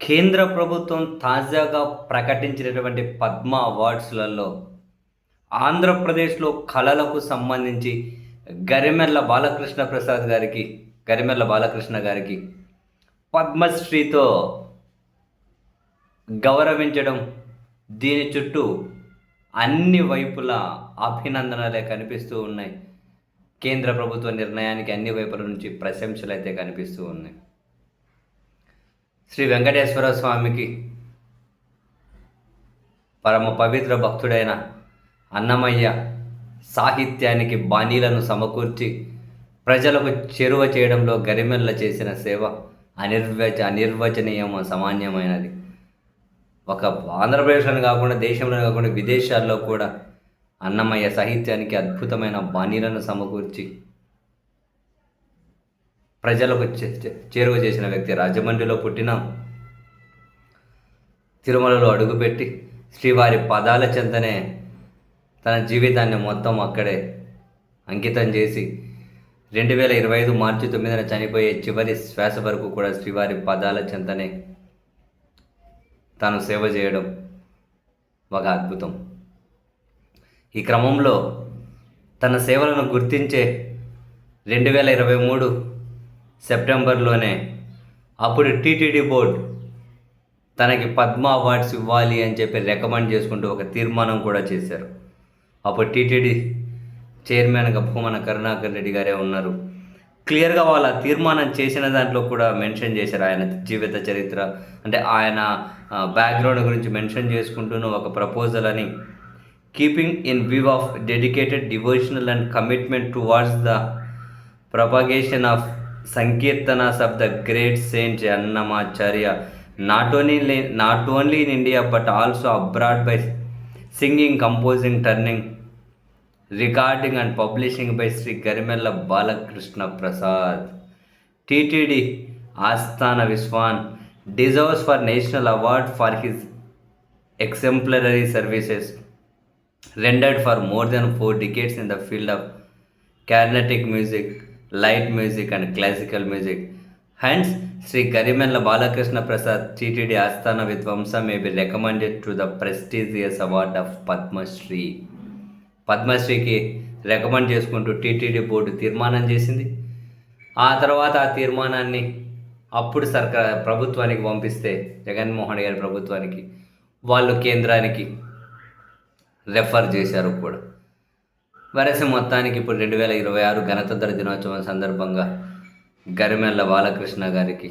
కేంద్ర ప్రభుత్వం తాజాగా ప్రకటించినటువంటి పద్మ అవార్డ్స్లలో ఆంధ్రప్రదేశ్లో కళలకు సంబంధించి గరిమెల్ల బాలకృష్ణ ప్రసాద్ గారికి గరిమెల్ల బాలకృష్ణ గారికి పద్మశ్రీతో గౌరవించడం దీని చుట్టూ అన్ని వైపులా అభినందనలే కనిపిస్తూ ఉన్నాయి. కేంద్ర ప్రభుత్వ నిర్ణయానికి అన్ని వైపుల నుంచి ప్రశంసలు అయితే కనిపిస్తూ ఉన్నాయి. శ్రీ వెంకటేశ్వర స్వామికి పరమ పవిత్ర భక్తుడైన అన్నమయ్య సాహిత్యానికి బాణీలను సమకూర్చి ప్రజలకు చేరువ చేయడంలో గరిమెల్ల చేసిన సేవ అనిర్వచ అనిర్వచనీయం సామాన్యమైనది ఒక ఆంధ్రప్రదేశ్లో కాకుండా దేశంలో కాకుండా విదేశాల్లో కూడా అన్నమయ్య సాహిత్యానికి అద్భుతమైన బాణీలను సమకూర్చి ప్రజలకు చే- చేరువ చేసిన వ్యక్తి రాజమండ్రిలో పుట్టిన తిరుమలలో అడుగుపెట్టి శ్రీవారి పదాల చెంతనే తన జీవితాన్ని మొత్తం అక్కడే అంకితం చేసి రెండు వేల ఇరవై ఐదు మార్చి తొమ్మిదిన చనిపోయే చివరి శ్వాస వరకు కూడా శ్రీవారి పదాల చెంతనే తాను సేవ చేయడం ఒక అద్భుతం. ఈ క్రమంలో తన సేవలను గుర్తించే రెండు వేల ఇరవై మూడు సెప్టెంబర్లోనే. అప్పుడు టీటీడీ బోర్డ్ తనకి పద్మ అవార్డ్స్ ఇవ్వాలి అని చెప్పి రికమెండ్ చేసుకుంటూ ఒక తీర్మానం కూడా చేశారు. అప్పుడు టీటీడీ చైర్మన్గా భూమన కరుణాకర్ రెడ్డి గారే ఉన్నారు. క్లియర్గా వాళ్ళ తీర్మానం చేసిన దాంట్లో కూడా మెన్షన్ చేశారు ఆయన జీవిత చరిత్ర. అంటే ఆయన బ్యాక్గ్రౌండ్ గురించి మెన్షన్ చేసుకుంటూనే ఒక ప్రపోజల్ అని. Keeping in view of dedicated devotional and commitment towards the propagation of sankirtana of the great saint Annamacharya not only not only in India but also abroad by singing composing turning recording and publishing by Shri Garimella Balakrishna Prasad. TTD asthana vidwan deserves for national award for his exemplary services. Rendered for more than four decades in the field of Carnatic music. Light music and classical music. Hence Shri Garimella Balakrishna Prasad TTD asthana vidwan may be recommended to the prestigious award of Padmashri. పద్మశ్రీకి recommend చేసుకుంటూ TTD board తీర్మానం చేసింది. ఆ తర్వాత ఆ తీర్మానాన్ని అప్పుడు సర్కార్ ప్రభుత్వానికి పంపిస్తే జగన్మోహన్ గారి ప్రభుత్వానికి వాళ్ళు కేంద్రానికి రెఫర్ చేశారు కూడా. వరస మొత్తానికి ఇప్పుడు రెండు వేల ఇరవై ఆరు గణతంత్ర దినోత్సవం సందర్భంగా గరిమెల్ల బాలకృష్ణ గారికి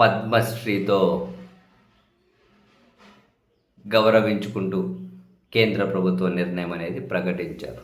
పద్మశ్రీతో గౌరవించుకుంటూ కేంద్ర ప్రభుత్వ నిర్ణయం అనేది ప్రకటించారు.